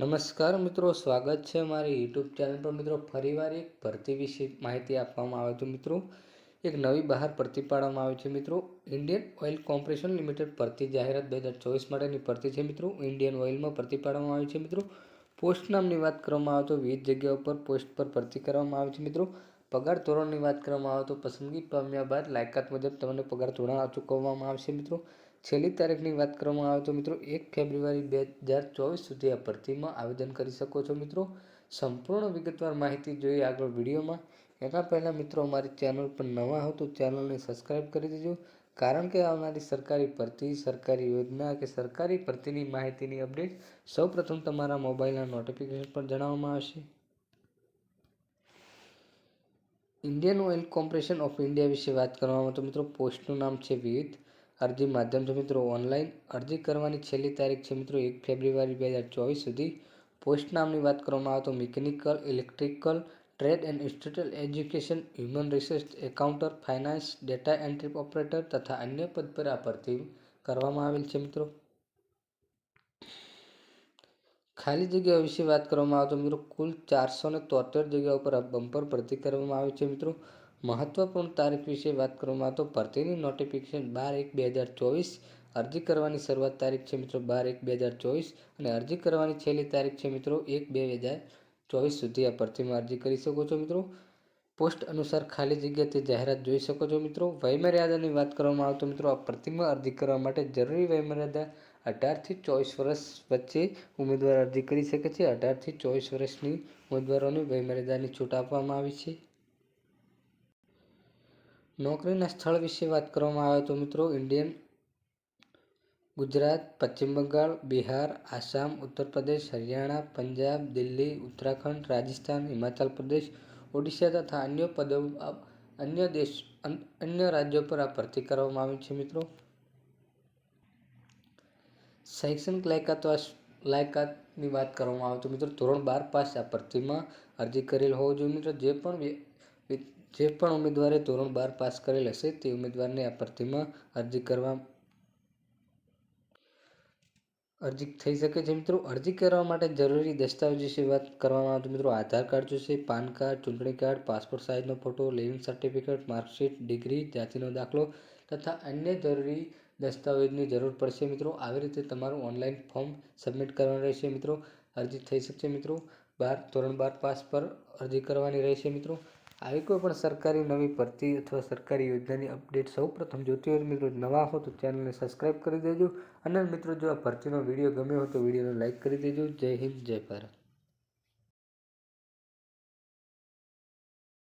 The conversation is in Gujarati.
નમસ્કાર મિત્રો, સ્વાગત છે મારી યુટ્યુબ ચેનલ પર. મિત્રો, ફરીવાર એક ભરતી વિશે માહિતી આપવામાં આવે તો મિત્રો. એક નવી બહાર ભરતી પાડવામાં આવી છે મિત્રો. ઇન્ડિયન ઓઇલ કોર્પોરેશન લિમિટેડ ભરતી જાહેરાત બે હજાર ચોવીસ માટેની ભરતી છે મિત્રો. ઇન્ડિયન ઓઇલમાં ભરતી પાડવામાં આવી છે મિત્રો. પોસ્ટ નામની વાત કરવામાં આવે તો વિવિધ જગ્યાઓ પર પોસ્ટ પર ભરતી કરવામાં આવે છે મિત્રો. પગાર ધોરણની વાત કરવામાં આવે તો પસંદગી પામ્યા બાદ લાયકાત મુજબ તમને પગાર ધોરણ ચૂકવવામાં આવશે મિત્રો. છેલ્લી તારીખની વાત કરવામાં આવે તો મિત્રો એક ફેબ્રુઆરી બે હજાર ચોવીસ સુધી આ ભરતીમાં આવેદન કરી શકો છો મિત્રો. સંપૂર્ણ વિગતવાર માહિતી જોઈએ આગળ વિડીયોમાં. એના પહેલાં મિત્રો અમારી ચેનલ પર નવા હો તો ચેનલને સબસ્ક્રાઈબ કરી દેજો. કારણ કે આવનારી સરકારી ભરતી, સરકારી યોજના કે સરકારી ભરતીની માહિતીની અપડેટ સૌપ્રથમ તમારા મોબાઈલના નોટિફિકેશન પર જણાવવામાં આવશે. Indian oil corporation of India વિશે વાત કરવામાં તો મિત્રો પોસ્ટનું નામ છે વિવિધ અરજી માધ્યમ છે મિત્રો, ઓનલાઈન અરજી કરવાની છેલ્લી તારીખ છે મિત્રો, એક ફેબ્રુઆરી બે હજાર ચોવીસ સુધી. પોસ્ટ નામની વાત કરવામાં આવે તો mechanical, electrical, trade and institutional education, human resource accountant, finance, data entry operator તથા અન્ય પદ પર આ ભરતી કરવામાં આવેલ છે મિત્રો. ખાલી જગ્યાઓ વિશે વાત કરવામાં આવે તો મિત્રો, કુલ ચારસો ને તોતેર જગ્યાઓ પર આ બમ્પર ભરતી કરવામાં આવી છે મિત્રો. મહત્વપૂર્ણ તારીખ વિશે વાત કરવામાં તો ભરતીની નોટિફિકેશન બાર એક બે હજાર ચોવીસ અરજી કરવાની શરૂઆત તારીખ છે મિત્રો બાર એક બે હજાર ચોવીસ અને અરજી કરવાની છેલ્લી તારીખ છે મિત્રો એક બે હજાર ચોવીસ સુધી આ ભરતીમાં અરજી કરી શકો છો મિત્રો. પોસ્ટ અનુસાર ખાલી જગ્યા તે જાહેરાત જોઈ શકો છો મિત્રો. વયમર્યાદાની વાત કરવામાં આવે તો મિત્રો આ ભરતીમાં અરજી કરવા માટે જરૂરી વયમર્યાદા અઢારથી ચોવીસ વર્ષ વચ્ચે ઉમેદવાર અરજી કરી શકે છે. અઢારથી ચોવીસ વર્ષની ઉમેદવારોને વયમર્યાદાની છૂટ આપવામાં આવી છે. નોકરીના સ્થળ વિશે વાત કરવામાં આવે તો મિત્રો ઇન્ડિયન ગુજરાત, પશ્ચિમ બંગાળ, બિહાર, આસામ, ઉત્તર પ્રદેશ, હરિયાણા, પંજાબ, દિલ્હી, ઉત્તરાખંડ, રાજસ્થાન, હિમાચલ પ્રદેશ, ઓડિશા તથા અન્ય પદો, અન્ય દેશ અન્ય રાજ્યો પર આ ભરતી કરવામાં આવી છે મિત્રો. શૈક્ષણિક લાયકાત લાયકાતની વાત કરવામાં આવે તો મિત્રો ધોરણ બાર પાસ આ ભરતીમાં અરજી કરેલ હોવો જોઈએ મિત્રો. જે પણ જે પણ ઉમેદવારે ધોરણ બાર પાસ કરેલ હશે, તે ઉમેદવારને આ ભરતીમાં અરજી કરવા અરજી થઈ શકે છે. મિત્રો, અરજી કરવા માટે જરૂરી દસ્તાવેજ વિશે વાત કરવામાં આવે તો મિત્રો, આધાર કાર્ડ જોશે, પાન કાર્ડ, ચૂંટણી card, passport સાઇઝનો photo, leaving certificate, marksheet, degree, જાતિનો દાખલો તથા અન્ય જરૂરી દસ્તાવેજની જરૂર પડશે. મિત્રો, આવી રીતે તમારું ઓનલાઈન ફોર્મ સબમિટ કરવાનું રહેશે. મિત્રો, અરજી થઈ શકશે. મિત્રો, બાર, ધોરણ બાર પાસ પર અરજી કરવાની રહેશે. મિત્રો આવી કોઈ પણ સરકારી નવી ભરતી અથવા સરકારી યોજનાની અપડેટ સૌ પ્રથમ જોતી હોય મિત્રો નવા હો તો ચેનલને સબસ્ક્રાઈબ કરી દેજો. અને મિત્રો જો આ ભરતીનો વીડિયો ગમ્યો હોય તો વિડીયોને લાઇક કરી દેજો. જય હિન્દ, જય ભારત.